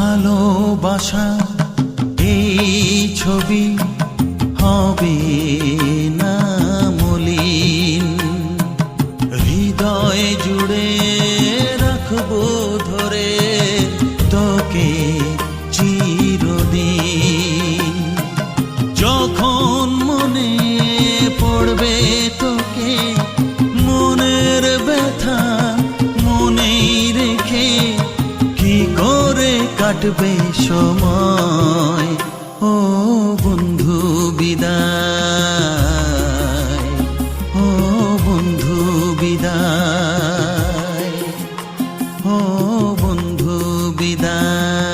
ভালোবাসা এই ছবি হবে না মলিন। হৃদয় জুড়ে রাখব ধরে তোকে চিরদিন। যখন মনে কাটবে সময়। ও বন্ধু বিদায়। ও বন্ধু বিদায়। ও বন্ধু বিদায়।